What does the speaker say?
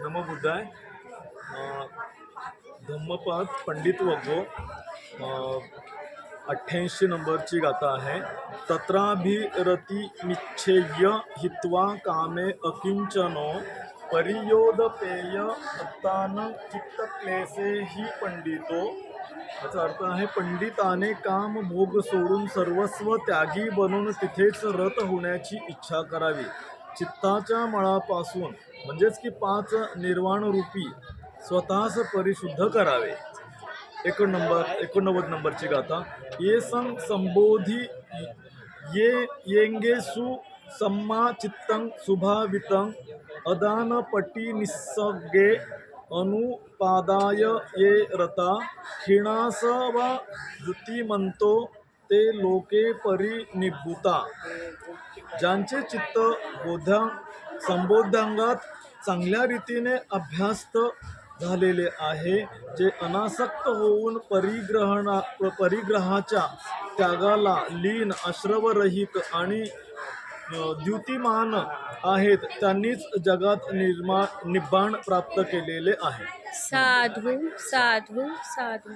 नमो बुद्धाय. धम्मपद पंडित वगो अठ्ठ्याऐंशी नंबरची गाथा आहे. तत्राभिरती निच्छेय हित्वा कामे अकिंचनो परियोदपेय अत्तान चित्तक्लेसे ही पंडितो. याचा अर्थ आहे पंडिताने काम भोग सोडून सर्वस्व त्यागी बनून तिथेच रत होण्याची इच्छा करावी. चित्ताच्या मळापासून म्हणजेच की पाच निर्वाणरूपी स्वतःच परिशुद्ध करावे. एकोण नंबर एकोणनव्वद नंबरची गाथा. ये सं संबोधी ये येंगेसु सम्मा चित्तं सुभावितं अदानपटी निस्सगे अनुपादाय ये रता क्षीणासव वृत्तिमंतो ते लोके परिनिभूता। ज्यांचे चित्त बोध संबोधांगात चांगल्या रीतीने अभ्यास्त झालेले आहे जे अनासक्त होऊन परिग्रहणा परिग्रहाच्या त्यागाला लीन आश्रवरहित आणि द्युतिमान आहेत त्यांनीच जगात निर्मा निब्बाण प्राप्त केलेले आहे. साधू साधू साधू.